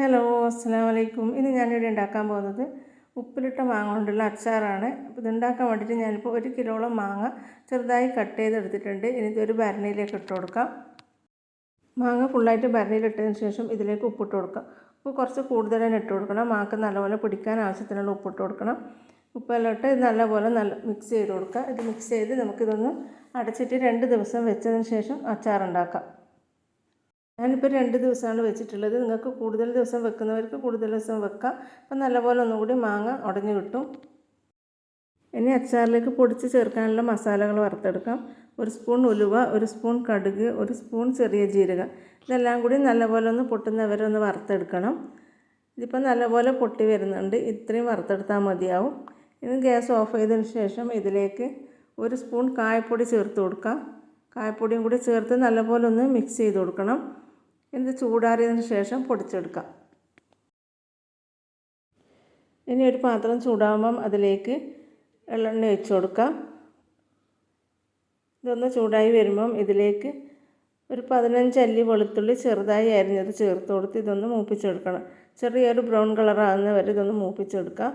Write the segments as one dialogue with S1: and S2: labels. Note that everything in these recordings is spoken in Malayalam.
S1: ഹലോ അസ്സാം വലൈക്കും ഇന്ന് ഞാനിവിടെ ഉണ്ടാക്കാൻ പോകുന്നത് ഉപ്പിലിട്ട മാങ്ങ കൊണ്ടുള്ള അച്ചാറാണ്. അപ്പോൾ ഇതുണ്ടാക്കാൻ വേണ്ടിയിട്ട് ഞാനിപ്പോൾ ഒരു കിലോളം മാങ്ങ ചെറുതായി കട്ട് ചെയ്തെടുത്തിട്ടുണ്ട്. ഇനി ഇതൊരു ഭരണിയിലേക്ക് ഇട്ട് കൊടുക്കാം. മാങ്ങ ഫുള്ളായിട്ട് ഭരണിയിലിട്ടതിന് ശേഷം ഇതിലേക്ക് ഉപ്പിട്ട് കൊടുക്കാം. ഉപ്പ് കുറച്ച് കൂടുതൽ ഇട്ട് കൊടുക്കണം. മാങ്ങ നല്ലപോലെ പിടിക്കാൻ ആവശ്യത്തിനുള്ള ഉപ്പിട്ട് കൊടുക്കണം. ഉപ്പെല്ലാം ഇട്ട് ഇത് നല്ലപോലെ നല്ല മിക്സ് ചെയ്ത് കൊടുക്കുക. ഇത് മിക്സ് ചെയ്ത് നമുക്കിതൊന്ന് അടച്ചിട്ട് രണ്ട് ദിവസം വെച്ചതിന് ശേഷം അച്ചാറുണ്ടാക്കാം. ഞാനിപ്പോൾ രണ്ട് ദിവസമാണ് വെച്ചിട്ടുള്ളത്. നിങ്ങൾക്ക് കൂടുതൽ ദിവസം വെക്കുന്നവർക്ക് കൂടുതൽ ദിവസം വെക്കാം. അപ്പം നല്ലപോലെ ഒന്നുകൂടി മാങ്ങ ഉടഞ്ഞു കിട്ടും. ഇനി അച്ചാറിലേക്ക് പൊടിച്ച് ചേർക്കാനുള്ള മസാലകൾ വറുത്തെടുക്കാം. ഒരു സ്പൂൺ ഉലുവ ഒരു സ്പൂൺ കടുക് ഒരു സ്പൂൺ ചെറിയ ജീരകം. ഇതെല്ലാം കൂടി നല്ലപോലെ ഒന്ന് പൊട്ടുന്നവരെ ഒന്ന് വറുത്തെടുക്കണം. ഇതിപ്പോൾ നല്ലപോലെ പൊട്ടി വരുന്നുണ്ട്. ഇത്രയും വറുത്തെടുത്താൽ മതിയാവും. ഇനി ഗ്യാസ് ഓഫ് ചെയ്തതിന് ശേഷം ഇതിലേക്ക് ഒരു സ്പൂൺ കായപ്പൊടി ചേർത്ത് കൊടുക്കാം. കായപ്പൊടിയും കൂടി ചേർത്ത് നല്ലപോലെ ഒന്ന് മിക്സ് ചെയ്ത് കൊടുക്കണം. ഇത് ചൂടാറിയതിന് ശേഷം പൊടിച്ചെടുക്കാം. ഇനി ഒരു പാത്രം ചൂടാകുമ്പം അതിലേക്ക് എള്ളെണ്ണ ഒഴിച്ച് കൊടുക്കാം. ഇതൊന്ന് ചൂടായി വരുമ്പം ഇതിലേക്ക് ഒരു പതിനഞ്ച് അല്ലി വെളുത്തുള്ളി ചെറുതായി അരിഞ്ഞത് ചേർത്ത് കൊടുത്ത് ഇതൊന്ന് മൂപ്പിച്ചെടുക്കണം. ചെറിയൊരു ബ്രൗൺ കളറാകുന്ന വരെ ഇതൊന്ന് മൂപ്പിച്ചെടുക്കാം.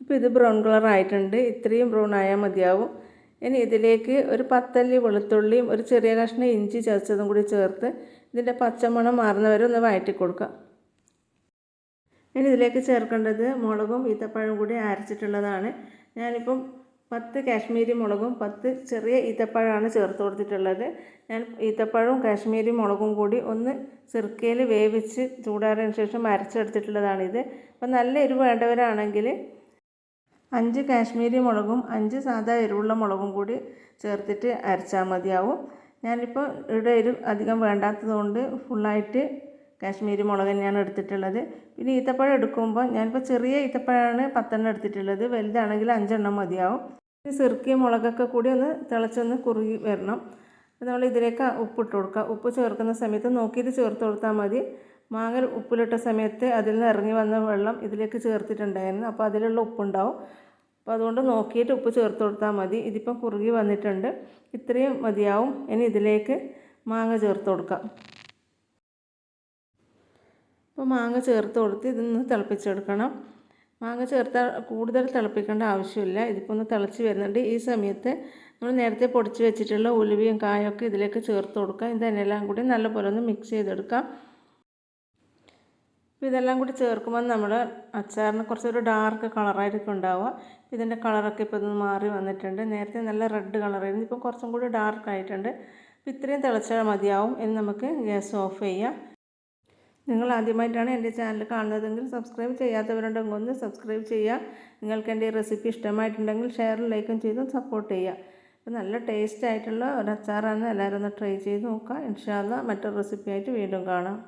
S1: ഇപ്പോൾ ഇത് ബ്രൗൺ കളർ ആയിട്ടുണ്ട്. ഇത്രയും ബ്രൗൺ ആയാൽ മതിയാവും. ഇനി ഇതിലേക്ക് ഒരു പത്തല്ലി വെളുത്തുള്ളിയും ഒരു ചെറിയ കഷ്ണം ഇഞ്ചി ചതച്ചതും കൂടി ചേർത്ത് ഇതിന്റെ പച്ചമണം മാറുന്നവരെ ഒന്ന് വഴറ്റി കൊടുക്കുക. ഇനി ഇതിലേക്ക് ചേർക്കേണ്ടത് മുളകും ഈത്തപ്പഴം കൂടി അരച്ചിട്ടുള്ളതാണ്. ഞാനിപ്പം പത്ത് കാശ്മീരി മുളകും പത്ത് ചെറിയ ഈത്തപ്പഴമാണ് ചേർത്ത് കൊടുത്തിട്ടുള്ളത്. ഞാൻ ഈത്തപ്പഴവും കാശ്മീരി മുളകും കൂടി ഒന്ന് ചെറുക്കയിൽ വേവിച്ച് ചൂടാറിയതിന് ശേഷം അരച്ചെടുത്തിട്ടുള്ളതാണിത്. അപ്പം നല്ല എരിവ് വേണ്ടവരാണെങ്കിൽ അഞ്ച് കാശ്മീരി മുളകും അഞ്ച് സാധാ എരിവുള്ള മുളകും കൂടി ചേർത്തിട്ട് അരച്ചാൽ മതിയാവും. ഞാനിപ്പോൾ ഇവിടെ എരിവ് അധികം വേണ്ടാത്തതുകൊണ്ട് ഫുള്ളായിട്ട് കാശ്മീരി മുളക് തന്നെയാണ് എടുത്തിട്ടുള്ളത്. പിന്നെ ഈത്തപ്പഴം എടുക്കുമ്പോൾ ഞാനിപ്പോൾ ചെറിയ ഈത്തപ്പഴമാണ് പത്തെണ്ണം എടുത്തിട്ടുള്ളത്. വലുതാണെങ്കിൽ അഞ്ചെണ്ണം മതിയാവും. ഈ സിറുക്കി മുളകൊക്കെ കൂടി ഒന്ന് തിളച്ചൊന്ന് കുറുകി വരണം. നമ്മൾ ഇതിലേക്ക് ഉപ്പിട്ട് കൊടുക്കുക. ഉപ്പ് ചേർക്കുന്ന സമയത്ത് നോക്കിയിട്ട് ചേർത്ത് കൊടുത്താൽ മതി. മാങ്ങ ഉപ്പിലിട്ട സമയത്ത് അതിൽ നിന്ന് ഇറങ്ങി വന്ന വെള്ളം ഇതിലേക്ക് ചേർത്തിട്ടുണ്ടായിരുന്നു. അപ്പോൾ അതിലുള്ള ഉപ്പുണ്ടാവും. അപ്പോൾ അതുകൊണ്ട് നോക്കിയിട്ട് ഉപ്പ് ചേർത്ത് കൊടുത്താൽ മതി. ഇതിപ്പം കുറുകി വന്നിട്ടുണ്ട്. ഇത്രയും മതിയാവും. ഇനി ഇതിലേക്ക് മാങ്ങ ചേർത്ത് കൊടുക്കാം. അപ്പോൾ മാങ്ങ ചേർത്ത് കൊടുത്ത് ഇതൊന്ന് തിളപ്പിച്ചെടുക്കണം മാങ്ങ ചേർത്താൽ കൂടുതൽ തിളപ്പിക്കേണ്ട ആവശ്യമില്ല. ഇതിപ്പോൾ ഒന്ന് തിളച്ച് വരുന്നുണ്ട്. ഈ സമയത്ത് നമ്മൾ നേരത്തെ പൊടിച്ച് വെച്ചിട്ടുള്ള ഉലുവയും കായൊക്കെ ഇതിലേക്ക് ചേർത്ത് കൊടുക്കാം. ഇതെല്ലാം കൂടി നല്ലപോലെ ഒന്ന് മിക്സ് ചെയ്തെടുക്കാം. അപ്പോൾ ഇതെല്ലാം കൂടി ചേർക്കുമ്പോൾ നമ്മൾ അച്ചാറിന് കുറച്ചൊരു ഡാർക്ക് കളറായിരിക്കും ഉണ്ടാവുക. ഇതിന്റെ കളറൊക്കെ ഇപ്പോൾ ഒന്ന് മാറി വന്നിട്ടുണ്ട്. നേരത്തെ നല്ല റെഡ് കളറായിരുന്നു. ഇപ്പം കുറച്ചും കൂടി ഡാർക്ക് ആയിട്ടുണ്ട്. അപ്പോൾ ഇത്രയും തിളച്ചാൽ മതിയാവും ഇനി നമുക്ക് ഗ്യാസ് ഓഫ് ചെയ്യാം. നിങ്ങൾ ആദ്യമായിട്ടാണ് എന്റെ ചാനൽ കാണുന്നതെങ്കിൽ സബ്സ്ക്രൈബ് ചെയ്യാത്തവരുണ്ടെങ്കിൽ ഒന്ന് സബ്സ്ക്രൈബ് ചെയ്യുക. നിങ്ങൾക്ക് എന്റെ ഈ റെസിപ്പി ഇഷ്ടമായിട്ടുണ്ടെങ്കിൽ ഷെയറും ലൈക്കും ചെയ്തും സപ്പോർട്ട് ചെയ്യുക. അപ്പോൾ നല്ല ടേസ്റ്റ് ആയിട്ടുള്ള ഒരു അച്ചാറാണ്. എല്ലാവരും ഒന്ന് ട്രൈ ചെയ്ത് നോക്കുക. ഇൻഷാല്ല മറ്റൊരു റെസിപ്പിയായിട്ട് വീണ്ടും കാണാം.